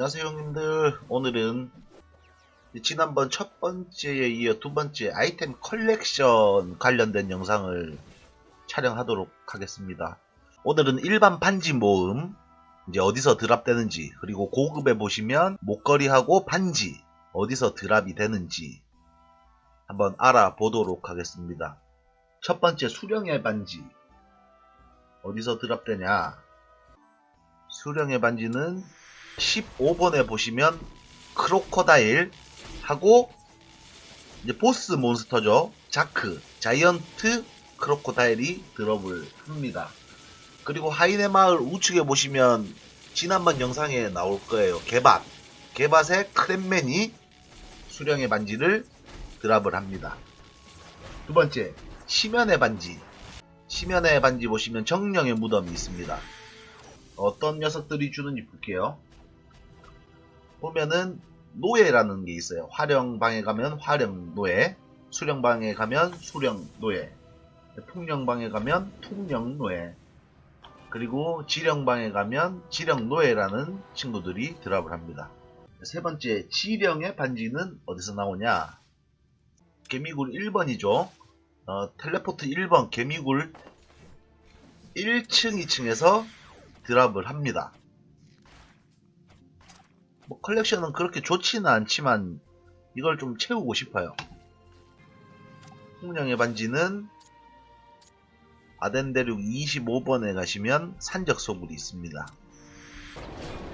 안녕하세요 형님들. 오늘은 지난번 첫 번째에 이어 두 번째 아이템 컬렉션 관련된 영상을 촬영하도록 하겠습니다. 오늘은 일반 반지 모음 이제 어디서 드랍되는지 그리고 고급에 보시면 목걸이하고 반지 어디서 드랍이 되는지 한번 알아보도록 하겠습니다. 첫 번째 수령의 반지. 어디서 드랍되냐? 수령의 반지는 15번에 보시면 크로코다일 하고 이제 보스 몬스터죠. 자크, 자이언트 크로코다일이 드롭을 합니다. 그리고 하이네 마을 우측에 보시면 지난번 영상에 나올 거예요. 개밭. 개밭의 크랩맨이 수령의 반지를 드랍을 합니다. 두 번째, 시면의 반지. 시면의 반지 보시면 정령의 무덤이 있습니다. 어떤 녀석들이 주는지 볼게요. 보면은 노예라는 게 있어요. 화령방에 가면 화령 노예, 수령방에 가면 수령 노예, 통령방에 가면 통령 노예, 그리고 지령방에 가면 지령 노예라는 친구들이 드랍을 합니다. 세 번째, 지령의 반지는 어디서 나오냐? 개미굴 1번이죠. 어, 텔레포트 1번 개미굴 1층, 2층에서 드랍을 합니다. 뭐 컬렉션은 그렇게 좋지는 않지만 이걸 좀 채우고 싶어요. 홍령의 반지는 아덴 대륙 25번에 가시면 산적 소굴이 있습니다.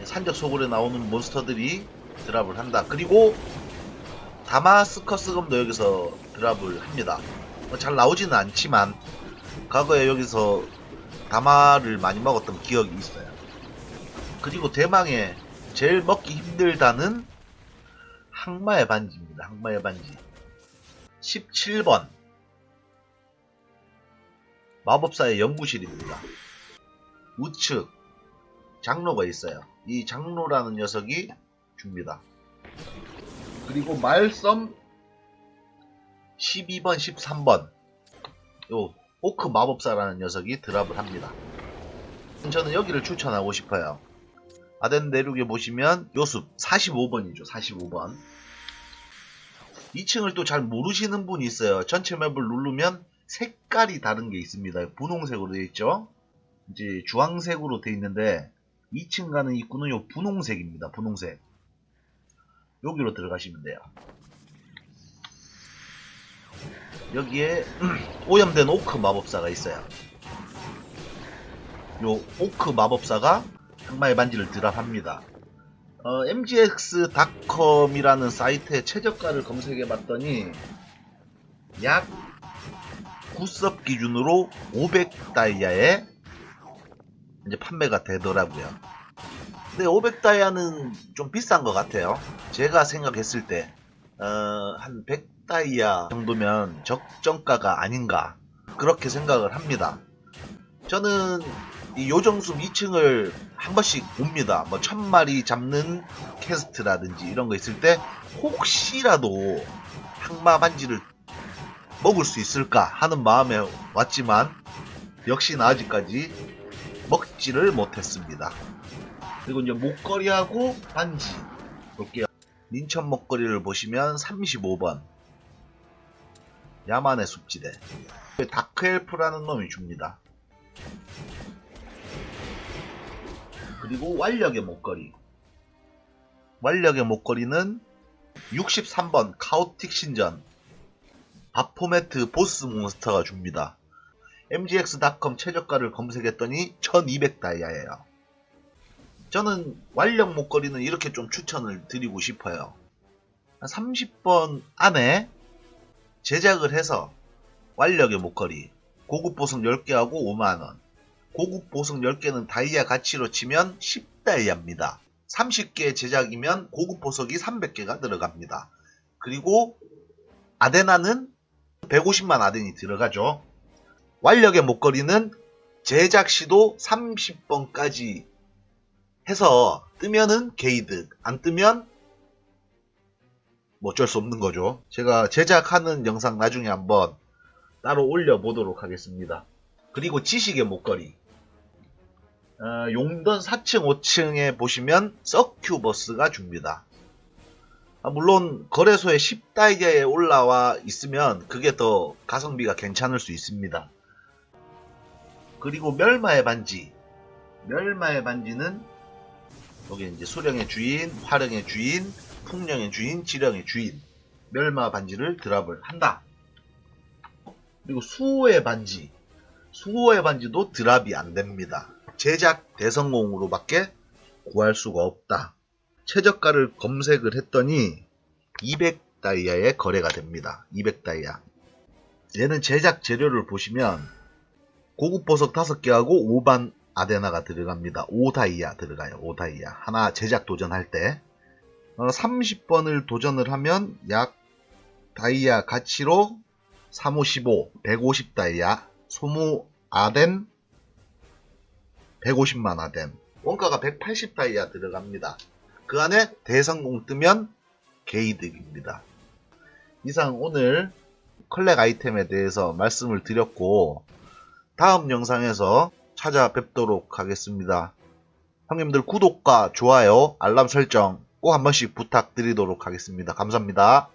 산적 소굴에 나오는 몬스터들이 드랍을 한다. 그리고 다마스커스검도 여기서 드랍을 합니다. 뭐잘 나오지는 않지만 과거에 여기서 다마를 많이 먹었던 기억이 있어요. 그리고 대망의 제일 먹기 힘들다는 항마의 반지입니다. 항마의 반지. 17번. 마법사의 연구실입니다. 우측 장로가 있어요. 이 장로라는 녀석이 줍니다. 그리고 말섬 12번, 13번. 요 오크 마법사라는 녀석이 드랍을 합니다. 저는 여기를 추천하고 싶어요. 아덴 내륙에 보시면 요습 45번이죠. 45번. 2층을 또 잘 모르시는 분이 있어요. 전체 맵을 누르면 색깔이 다른 게 있습니다. 분홍색으로 되어 있죠. 이제 주황색으로 되어 있는데 2층 가는 입구는 요 분홍색입니다. 분홍색. 여기로 들어가시면 돼요. 여기에 오염된 오크 마법사가 있어요. 요 오크 마법사가 항마의 반지를 드랍합니다. 어, mgx.com이라는 사이트의 최저가를 검색해 봤더니 약 9섭 기준으로 500다이아에 이제 판매가 되더라고요. 근데 500다이아는 좀 비싼 것 같아요. 제가 생각했을 때, 어, 한 100다이아 정도면 적정가가 아닌가. 그렇게 생각을 합니다. 저는 이 요정숲 2층을 한 번씩 옵니다. 뭐 천마리 잡는 캐스트라든지 이런 거 있을 때 혹시라도 항마 반지를 먹을 수 있을까 하는 마음에 왔지만 역시나 아직까지 먹지를 못했습니다. 그리고 이제 목걸이하고 반지 볼게요. 민천 목걸이를 보시면 35번 야만의 숲지대 다크엘프라는 놈이 줍니다. 그리고 완력의 목걸이. 완력의 목걸이는 63번 카오틱 신전 바포메트 보스 몬스터가 줍니다. mgx.com 최저가를 검색했더니 1200다이아예요. 저는 완력 목걸이는 이렇게 좀 추천을 드리고 싶어요. 한 30번 안에 제작을 해서 완력의 목걸이 고급 보석 10개하고 5만원 고급 보석 10개는 다이아 가치로 치면 10다이아입니다. 30개 제작이면 고급 보석이 300개가 들어갑니다. 그리고 아데나는 150만 아덴이 들어가죠. 완력의 목걸이는 제작 시도 30번까지 해서 뜨면은 게이드, 안 뜨면 뭐 어쩔 수 없는 거죠. 제가 제작하는 영상 나중에 한번 따로 올려보도록 하겠습니다. 그리고 지식의 목걸이. 어, 용던 4층, 5층에 보시면 서큐버스가 줍니다. 아, 물론 거래소에 10다이아에 올라와 있으면 그게 더 가성비가 괜찮을 수 있습니다. 그리고 멸마의 반지. 멸마의 반지는 여기 이제 수령의 주인, 화령의 주인, 풍령의 주인, 지령의 주인. 멸마 반지를 드랍을 한다. 그리고 수호의 반지. 수호의 반지도 드랍이 안 됩니다. 제작 대성공으로밖에 구할 수가 없다. 최저가를 검색을 했더니 200다이아에 거래가 됩니다. 200다이아. 얘는 제작 재료를 보시면 고급 보석 5개하고 5반 아데나가 들어갑니다. 5다이아 들어가요. 5다이아. 하나 제작 도전할 때. 30번을 도전을 하면 약 다이아 가치로 355, 150 다이아, 소무 아덴 150만 아덴. 원가가 180다이아 들어갑니다. 그 안에 대성공 뜨면 개이득입니다. 이상 오늘 컬렉 아이템에 대해서 말씀을 드렸고 다음 영상에서 찾아뵙도록 하겠습니다. 형님들 구독과 좋아요, 알람 설정 꼭 한 번씩 부탁드리도록 하겠습니다. 감사합니다.